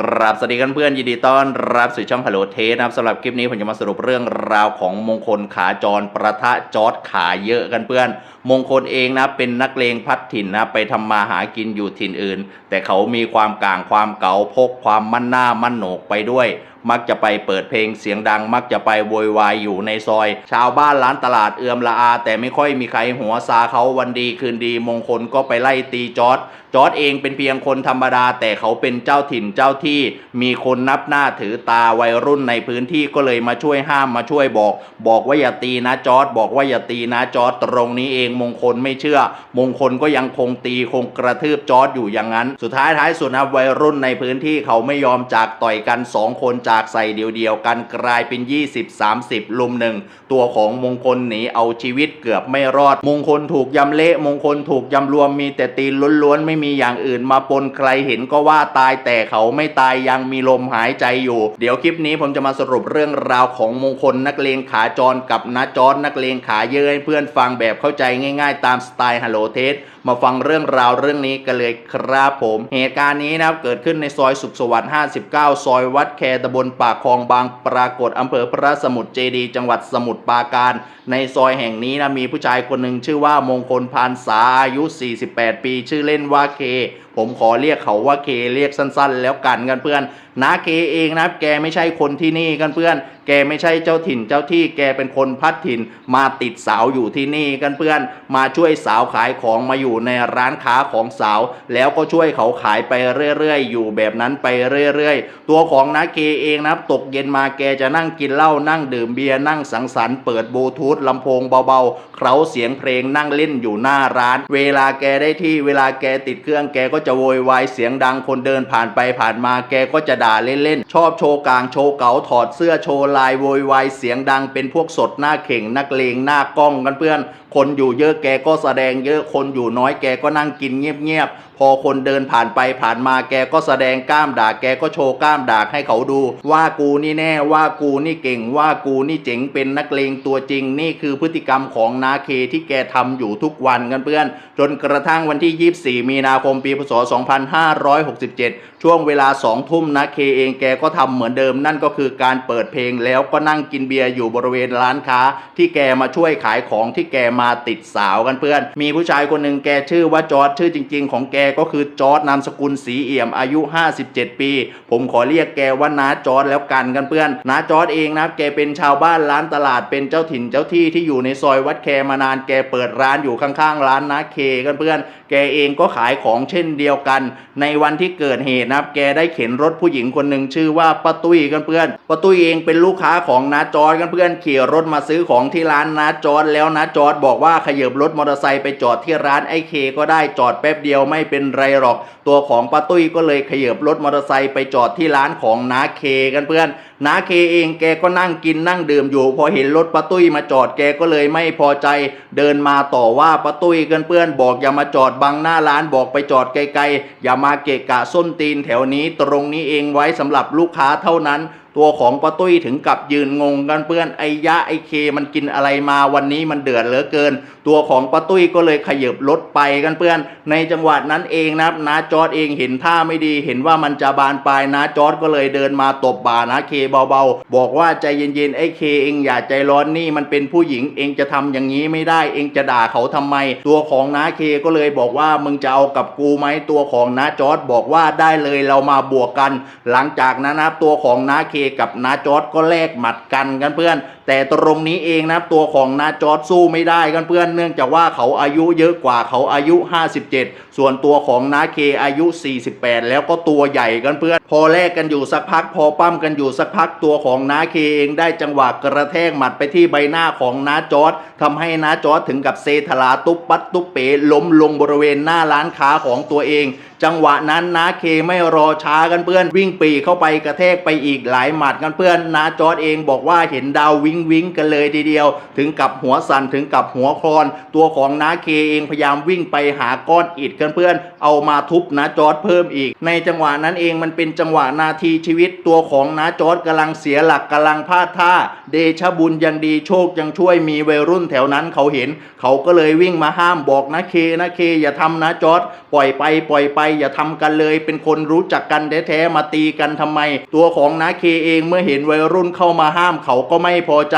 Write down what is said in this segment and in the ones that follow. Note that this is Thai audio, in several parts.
กราบสวัสดีกันเพื่อนยินดีต้อนรับสู่ช่องฮัลโหลเทสนะครับสำหรับคลิปนี้ผมจะมาสรุปเรื่องราวของมงคลขาจรประทะจอดขาเยอะกันเพื่อน มงคลเองนะเป็นนักเลงพัดถิ่นนะไปทำมาหากินอยู่ถิ่นอื่น แต่เขามีความก่างความเก๋าพกความมั่นหน้ามั่นโหนกไปด้วยมักจะไปเปิดเพลงเสียงดัง มักจะไปโวยวายอยู่ในซอย ชาวบ้านร้านตลาดเอือมละอา แต่ไม่ค่อยมีใครหัวซาเขาวันดีคืนดี มงคลก็ไปไล่ตีจอดจอร์ดเองเป็นเพียงคนธรรมดา แต่เขาเป็นเจ้าถิ่นเจ้าที่มีคนนับหน้าถือตาวัยรุ่นในพื้นที่ก็เลยมาช่วยห้ามมาช่วยบอก บอกว่าอย่าตีนะจอร์ดบอกว่าอย่าตีนะจอร์ดตรงนี้เองมงคลไม่เชื่อ มงคลก็ยังคงตีคงกระทืบจอร์ดอยู่อย่างนั้น สุดท้ายท้ายสุดนะวัยรุ่นในพื้นที่เขาไม่ยอมจากต่อยกันสองคนจากใส่เดียวๆกันกลายเป็น 20-30 ลุมหนึ่งตัวของมงคลหนีเอาชีวิตเกือบไม่รอด มงคลถูกยำเละมงคลถูกยำรวมมีแต่ตีล้วนๆไม่มีอย่างอื่นมาปนใครเห็นก็ว่าตายแต่เขาไม่ตายยังมีลมหายใจอยู่ เดี๋ยวคลิปนี้ผมจะมาสรุปเรื่องราวของมงคลนักเลงขาจรกับนาจรนักเลงขาเยอะให้เพื่อนฟังแบบเข้าใจง่าย ๆ ตามสไตล์ฮัลโหลเทสมาฟังเรื่องราวเรื่องนี้กันเลยครับผม เหตุการณ์นี้นะครับเกิดขึ้นในซอยสุขสวัสดิ์ 59 ซอยวัดแคตำบลปากคลองบางปรากฏอำเภอพระสมุทรเจดี จังหวัดสมุทรปราการ ในซอยแห่งนี้นะมีผู้ชายคนหนึ่งชื่อว่ามงคลพานษาอายุ 48 ปี ชื่อเล่นว่าเคผมขอเรียกเขาว่าเคเรียกสั้น ๆ แล้วกันกันเพื่อนนาเคเองนะแกไม่ใช่คนที่นี่กันเพื่อน แกไม่ใช่เจ้าถิ่นเจ้าที่แกเป็นคนพัดถิ่นมาติดสาวอยู่ที่นี่กันเพื่อน มาช่วยสาวขายของมาอยู่ในร้านค้าของสาว แล้วก็ช่วยเขาขายไปเรื่อยๆ อยู่แบบนั้นไปเรื่อยๆ ตัวของนาเคเองนะตกเย็นมาแกจะนั่งกินเหล้านั่งดื่มเบียร์นั่งสังสรรค์เปิดบลูทูธลำโพงเบาๆ เคล้าเสียงเพลงนั่งเล่นอยู่หน้าร้าน เวลาแกได้ที่เวลาแกติดเครื่องแกก็จะโวยวายเสียงดังคนเดินผ่านไปผ่านมาแกก็จะด่าเล่นๆ ชอบโชว์กลางโชว์เก๋าถอดเสื้อโชว์ลายโวยวายเสียงดังเป็นพวกสดหน้าเข่งนักเลงหน้ากล้องกันเพื่อน คนอยู่เยอะแกก็แสดงเยอะคนอยู่น้อยแกก็นั่งกินเงียบๆพอคนเดินผ่านไปผ่านมาแกก็แสดงกล้ามด่าแกก็โชว์กล้ามด่าให้เขาดู ว่ากูนี่แน่ว่ากูนี่เก่งว่ากูนี่เจ๋งเป็นนักเลงตัวจริง นี่คือพฤติกรรมของนาเคที่แกทำอยู่ทุกวันกันเพื่อน จนกระทั่งวันที่ 24 มีนาคมปีพศ 2567 ช่วงเวลา 2 ทุ่มนะเคเองแกก็ทำเหมือนเดิม นั่นก็คือการเปิดเพลงแล้วก็นั่งกินเบียร์อยู่บริเวณร้านค้า ที่แกมาช่วยขายของที่แกมามาติดสาวกันเพื่อน มีผู้ชายคนหนึ่งแกชื่อว่าจอร์ดชื่อจริง ๆ ของแกก็คือจอร์ดนามสกุลสีเอี่ยมอายุ 57 ปี ผมขอเรียกแกว่าน้าจอร์ดแล้วกันกันเพื่อนน้าจอร์ดเองนะแกเป็นชาวบ้านร้านตลาดเป็นเจ้าถิ่นเจ้าที่ที่อยู่ในซอยวัดแคมานานแกเปิดร้านอยู่ข้างๆ ร้านน้าเคกันเพื่อน แกเองก็ขายของเช่นเดียวกัน ในวันที่เกิดเหตุนะแกได้เข็นรถผู้หญิงคนหนึ่งชื่อว่าป้าตุ้ยกันเพื่อนป้าตุ้ยเองเป็นลูกค้าของน้าจอร์ดกันเพื่อนขี่รถมาซื้อของที่ร้านน้าจอร์ดแล้วน้าจอร์ดบอกอกว่าขยับรถมอเตอร์ไซค์ไปจอดที่ร้านไอเคก็ได้จอดแป๊บเดียวไม่เป็นไรหรอก ตัวของป้าตุ้ยก็เลยขยับรถมอเตอร์ไซค์ไปจอดที่ร้านของน้าเคกันเพื่อนน้าเคเองแกก็นั่งกินนั่งดื่มอยู่ พอเห็นรถป้าตุ้ยมาจอดแกก็เลยไม่พอใจ เดินมาต่อว่าป้าตุ้ยกันเพื่อนบอกอย่ามาจอดบังหน้าร้านบอกไปจอดไกลๆอย่ามาเกะกะส้นตีนแถวนี้ตรงนี้เองไว้สำหรับลูกค้าเท่านั้น ตัวของป้าตุ้ยถึงกับยืนงงกันเพื่อนไอ้ยะไอ้เคมันกินอะไรมาวันนี้มันเดือดเหลือเกิน ตัวของป้าตุ้ยก็เลยขยับรถไปกันเพื่อน ในจังหวะนั้นเองนะครับนาจอร์ดเองเห็นท่าไม่ดี เห็นว่ามันจะบานปลายนาจอร์ดก็เลยเดินมาตบบ่านาเคเบาๆ บอกว่าใจเย็นๆไอ้เคเองอย่าใจร้อนนี่มันเป็นผู้หญิงเองจะทำอย่างนี้ไม่ได้เองจะด่าเขาทำไม ตัวของนาเคก็เลยบอกว่ามึงจะเอากับกูไหมตัวของนาจอร์ดบอกว่าได้เลยเรามาบวกกัน หลังจากนั้นนะตัวของนาเคกับนาจอดก็แลกหมัดกันกันเพื่อน แต่ตรงนี้เองนะตัวของนาจอร์ดสู้ไม่ได้กันเพื่อนเนื่องจากว่าเขาอายุเยอะกว่าเขาอายุ 57 ส่วนตัวของนาเคอายุ 48 แล้วก็ตัวใหญ่กันเพื่อน พอแลกกันอยู่สักพัก พอปั้มกันอยู่สักพักตัวของนาเคเองได้จังหวะกระแทกหมัดไปที่ใบหน้าของนาจอร์ดทำให้นาจอร์ดถึงกับเซทลาตุบปัดตุบเป๋ล้มลงบริเวณหน้าร้านค้าของตัวเองจังหวะนั้นนาเคไม่รอช้ากันเพื่อนวิ่งปีเข้าไปกระแทกไปอีกหลายหมัดกันเพื่อนนาจอร์ดเองบอกว่าเห็นดาววิ่งวิงกันเลยทีเดียว ถึงกับหัวสั่นถึงกับหัวคลอน ตัวของนาเคเองพยายามวิ่งไปหาก้อนอิฐกันเพื่อนเอามาทุบนาจอร์ดเพิ่มอีก ในจังหวะนั้นเองมันเป็นจังหวะนาทีชีวิต ตัวของนาจอร์ดกำลังเสียหลักกำลังพลาดท่า เดชะบุญยังดีโชคยังช่วยมีวัยรุ่นแถวนั้นเขาเห็น เขาก็เลยวิ่งมาห้ามบอกนะเคนะเค อย่าทำนะจอร์ดปล่อยไปปล่อยไปอย่าทำกันเลย เป็นคนรู้จักกันแท้ๆมาตีกันทำไม ตัวของนาเคเองเมื่อเห็นวัยรุ่นเข้ามาห้ามเขาก็ไม่พอใจ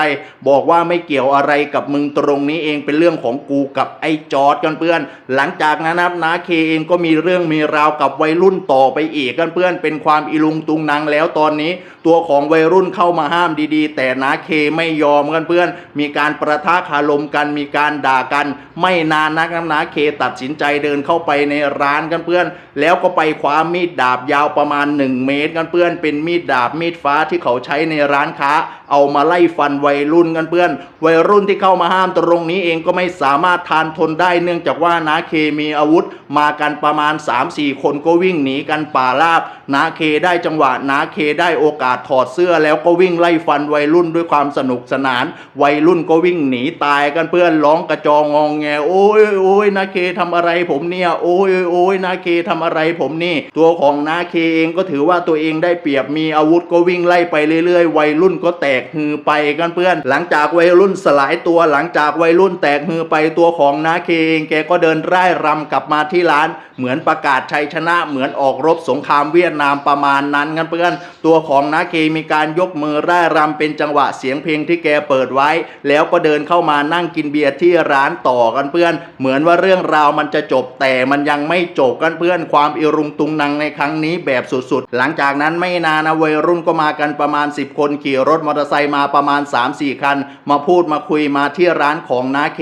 บอกว่าไม่เกี่ยวอะไรกับมึงตรงนี้เองเป็นเรื่องของกูกับไอ้จอร์ดกันเพื่อน หลังจากนั้นนะนาเคเองก็มีเรื่องมีราวกับวัยรุ่นต่อไปอีกกันเพื่อนเป็นความอิลุงตุงนางแล้วตอนนี้ตัวของวัยรุ่นเข้ามาห้ามดีๆ แต่นาเคไม่ยอมกันเพื่อน มีการประทะคารมกันมีการด่ากัน ไม่นานนักน้ำนาเคตัดสินใจเดินเข้าไปในร้านกันเพื่อน แล้วก็ไปคว้ามีดดาบยาวประมาณ 1 เมตรกันเพื่อน เป็นมีดดาบมีดฟ้าที่เขาใช้ในร้านค้า เอามาไล่ฟันวัยรุ่นกันเพื่อน วัยรุ่นที่เข้ามาห้ามตรงนี้เองก็ไม่สามารถทานทนได้เนื่องจากว่านาเคมีอาวุธ มากันประมาณ 3-4 คนก็วิ่งหนีกันป่าราบนาเคได้จังหวะนาเคได้โอกาสถอดเสื้อแล้วก็วิ่งไล่ฟันวัยรุ่นด้วยความสนุกสนาน วัยรุ่นก็วิ่งหนีตายกันเพื่อนร้องกระจองงองแงโอ้ยโอ้ยนาเคทำอะไรผมเนี่ยโอ้ยโอ้ยนาเคทำอะไรผมนี่ ตัวของนาเคเองก็ถือว่าตัวเองได้เปรียบมีอาวุธก็วิ่งไล่ไปเรื่อยๆ วัยรุ่นก็แตกฮือไปกันเพื่อน หลังจากวัยรุ่นสลายตัวหลังจากวัยรุ่นแตกฮือไปตัวของนาเคเองแกก็เดินไร่ายรำกลับมาที่ร้าน เหมือนประกาศชัยชนะเหมือนออกรบสงครามเวียดนามประมาณนั้นกันเพื่อน ตัวของนาเคมีการยกมือร่ายรำเป็นจังหวะเสียงเพลงที่แกเปิดไว้ แล้วก็เดินเข้ามานั่งกินเบียร์ที่ร้านต่อกันเพื่อน เหมือนว่าเรื่องราวมันจะจบแต่มันยังไม่จบกันเพื่อน ความอิรุงตุงนังในครั้งนี้แบบสุดๆ หลังจากนั้นไม่นานนะวัยรุ่นก็มากันประมาณ 10 คนขี่รถมอเตอร์ไซค์มาประมาณ 3-4 คัน มาพูดมาคุยมาที่ร้านของนาเค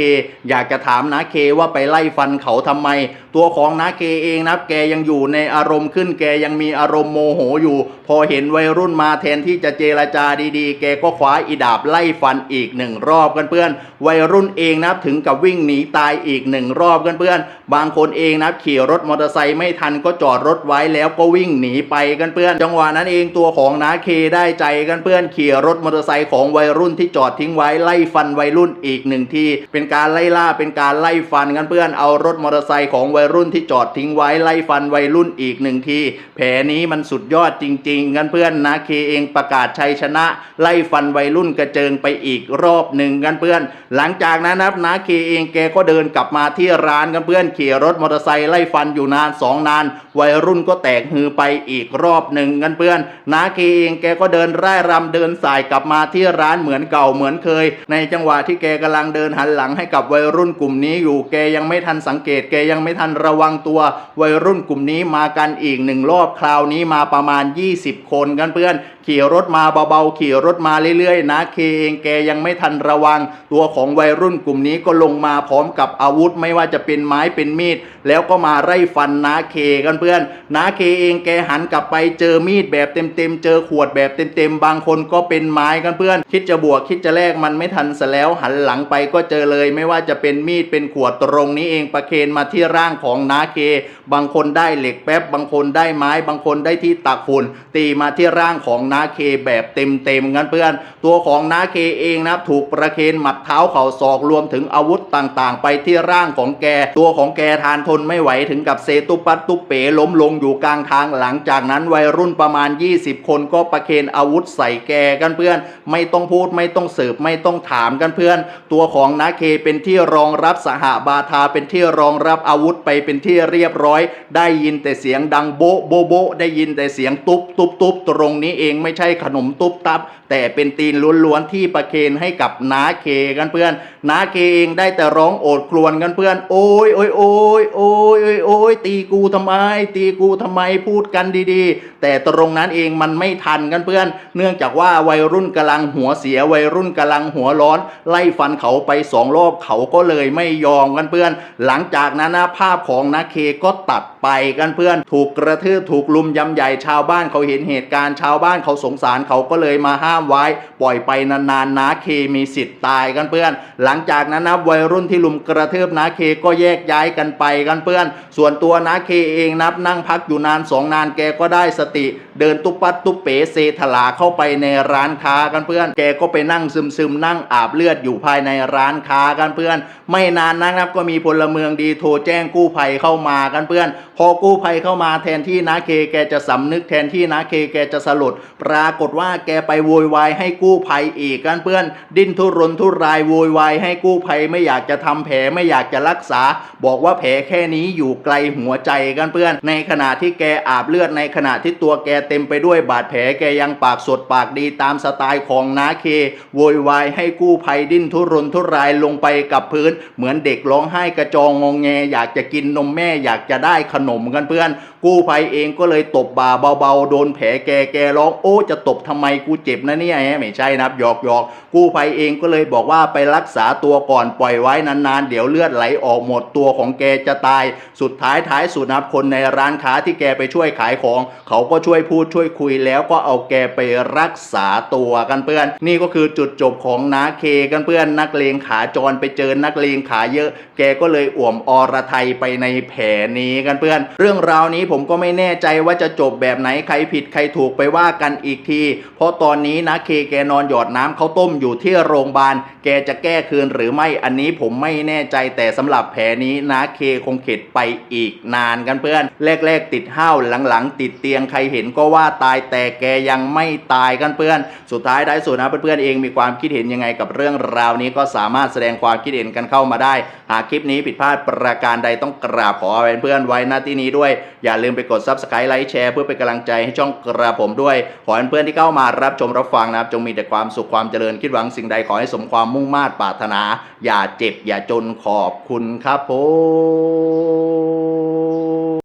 อยากจะถามนาเคว่าไปไล่ฟันเขาทำไมตัวของนาเคเองนะแกยังอยู่ในอารมณ์ขึ้น แกยังมีอารมณ์โมโหอยู่ พอเห็นวัยรุ่นมาแทนที่จะเจรจาดีๆ แกก็คว้าอีดาบไล่ฟันอีกหนึ่งรอบกันเพื่อน วัยรุ่นเองนะถึงกับวิ่งหนีตายอีกหนึ่งรอบกันเพื่อน บางคนเองนะขี่รถมอเตอร์ไซค์ไม่ทันก็จอดรถไว้แล้วก็วิ่งหนีไปกันเพื่อน จังหวะนั้นเองตัวของนาเคได้ใจกันเพื่อนขี่รถมอเตอร์ไซค์ของวัยรุ่นที่จอดทิ้งไว้ไล่ฟันวัยรุ่นอีกหนึ่งทีเป็นการไล่ล่าเป็นการไล่ฟันกันเพื่อนเอารถมอเตอร์ไซค์ของวัยรุ่นที่จอดทิ้งไว้ไล่ฟันวัยรุ่นอีกหนึ่งที แผลนี้มันสุดยอดจริงๆกันเพื่อนนาเคเองประกาศชัยชนะ ไล่ฟันวัยรุ่นกระเจิงไปอีกรอบหนึ่งกันเพื่อน หลังจากนั้นนะครับนาเคเองแกก็เดินกลับมาที่ร้านกันเพื่อนขี่รถมอเตอร์ไซค์ไล่ฟันอยู่นานสองนาน วัยรุ่นก็แตกฮือไปอีกรอบหนึ่งกันเพื่อนนาเคเองแกก็เดินร่ายรำเดินสายกลับมาที่ร้านเหมือนเก่าเหมือนเคย ในจังหวะที่แกกำลังเดินหันหลังให้กับวัยรุ่นกลุ่มนี้อยู่แกยังไม่ทันสังเกตแกยังไม่ทันระวังตัววัยรุ่นกลุ่มนี้มากันอีกหนึ่งรอบคราวนี้มาประมาณ 20 คนกันเพื่อน ขี่รถมาเบาๆ ขี่รถมาเรื่อยๆ นะเคเองแกยังไม่ทันระวัง ตัวของวัยรุ่นกลุ่มนี้ก็ลงมาพร้อมกับอาวุธไม่ว่าจะเป็นไม้เป็นมีด แล้วก็มาไล่ฟันนาเคกันเพื่อนนาเคเองแกหันกลับไปเจอมีดแบบเต็มๆ เจอขวดแบบเต็มๆ บางคนก็เป็นไม้กันเพื่อน คิดจะบวกคิดจะแลกมันไม่ทันซะแล้วหันหลังไปก็เจอเลย ไม่ว่าจะเป็นมีดเป็นขวดตรงนี้เองประเคนมาที่ร่างของนาเค บางคนได้เหล็กแป๊บบางคนได้ไม้ บางคนได้ที่ตักฝุ่นตีมาที่ร่างของนาาเคแบบเต็มๆกันเพื่อน ตัวของนาเคเองนะถูกประเคนหมัดเท้าเข่าศอกรวมถึงอาวุธต่างๆ ไปที่ร่างของแก ตัวของแกทานทนไม่ไหวถึงกับเซตุปัตตุเป๋ล้มลงอยู่กลางทางหลังจากนั้นวัยรุ่นประมาณ 20 คนก็ประเคนอาวุธใส่แกกันเพื่อน ไม่ต้องพูดไม่ต้องสืบไม่ต้องถามกันเพื่อน ตัวของนาเคเป็นที่รองรับสหบาทาเป็นที่รองรับอาวุธไปเป็นที่เรียบร้อย ได้ยินแต่เสียงดังโบโบโบได้ยินแต่เสียงตุ๊บตุ๊บตุ๊บตรงนี้เองไม่ใช่ขนมตุ๊บตับ แต่เป็นตีนล้วนๆที่ประเคนให้กับนาเคกันเพื่อนนาเคเองได้แต่ร้องโอดครวญกันเพื่อน โอ้ยโอ้ยโอ้ยโอ้ยโอ้ยโอ้ยตีกูทำไม ตีกูทำไมพูดกันดีๆ แต่ตรงนั้นเองมันไม่ทันกันเพื่อน เนื่องจากว่าวัยรุ่นกำลังหัวเสียวัยรุ่นกำลังหัวร้อน ไล่ฟันเขาไปสองรอบเขาก็เลยไม่ยอมกันเพื่อน หลังจากนั้นนะภาพของนาเคก็ตัดไปกันเพื่อน ถูกกระทืบถูกลุมยำใหญ่ชาวบ้านเขาเห็นเหตุการณ์ชาวบ้านเขาาสงสารเขาก็เลยมาห้ามไว้ ปล่อยไปนานๆนาเคมีสิทธิ์ตายกันเพื่อน หลังจากนั้นนะวัยรุ่นที่ลุมกระเทืบนาเคก็แยกย้ายกันไปกันเพื่อน ส่วนตัวนาเคเองนับนั่งพักอยู่นานสองนานแกก็ได้สติ เดินตุบปัดตุบเป๋เซถลาเข้าไปในร้านค้ากันเพื่อน แกก็ไปนั่งซึมซึมๆนั่งอาบเลือดอยู่ภายในร้านค้ากันเพื่อน ไม่นานนักนะครับก็มีพลเมืองดีโทรแจ้งกู้ภัยเข้ามากันเพื่อน พอกู้ภัยเข้ามาแทนที่นาเคแกจะสำนึกแทนที่นาเคแกจะสลดปรากฏว่าแกไปโวยวายให้กู้ภัยอีกกันเพื่อน ดิ้นทุรนทุรายโวยวายให้กู้ภัยไม่อยากจะทำแผลไม่อยากจะรักษา บอกว่าแผลแค่นี้อยู่ไกลหัวใจกันเพื่อน ในขณะที่แกอาบเลือดในขณะที่ตัวแกเต็มไปด้วยบาดแผลแกยังปากสดปากดีตามสไตล์ของนาเคโวยวายให้กู้ภัยดิ้นทุรนทุรายลงไปกับพื้น เหมือนเด็กร้องไห้กระจองงองแง อยากจะกินนมแม่อยากจะได้ขนมกันเพื่อน กู้ภัยเองก็เลยตบบ่าเบาๆโดนแผลแกแกร้องโอ้จะตบทำไมกูเจ็บนะเนี่ยไม่ใช่นะครับหยอกหยอกกู้ภัยเองก็เลยบอกว่าไปรักษาตัวก่อนปล่อยไว้นานๆ เดี๋ยวเลือดไหลออกหมดตัวของแกจะตาย สุดท้ายท้ายสุดนะครับคนในร้านค้าที่แกไปช่วยขายของ เขาก็ช่วยพูดช่วยคุยแล้วก็เอาแกไปรักษาตัวกันเพื่อน นี่ก็คือจุดจบของนาเคกันเพื่อนนักเลงขาจรไปเจอนักเลงขาเยอะ แกก็เลยอ่วมอรไทยไปในแผลนี้กันเพื่อน เรื่องราวนี้ผมก็ไม่แน่ใจว่าจะจบแบบไหนใครผิดใครถูกไปว่ากันอีกที เพราะตอนนี้นะเคแกนอนหยอดน้ำข้าวต้มอยู่ที่โรงพยาบาล แกจะแก้คืนหรือไม่อันนี้ผมไม่แน่ใจแต่สำหรับแผลนี้นะเคคงเข็ดไปอีกนานกันเพื่อน แรกๆ ติดห้าวหลังๆ ติดเตียงใครเห็นก็ว่าตายแต่แกยังไม่ตายกันเพื่อน สุดท้ายท้ายสุดนะเพื่อนๆเองมีความคิดเห็นยังไงกับเรื่องราวนี้ก็สามารถแสดงความคิดเห็นกันเข้ามาได้ หากคลิปนี้ผิดพลาดประการใดต้องกราบขอเพื่อนไว้หน้าที่นี้ด้วย อย่าลืมไปกด subscribe ไลค์แชร์เพื่อเป็นกำลังใจให้ช่องกระผมด้วยขอให้เพื่อนที่เข้ามารับชมรับฟังนะครับ จงมีแต่ความสุขความเจริญคิดหวังสิ่งใดขอให้สมความมุ่งมา่ปรารถนา อย่าเจ็บอย่าจนขอบคุณครับผม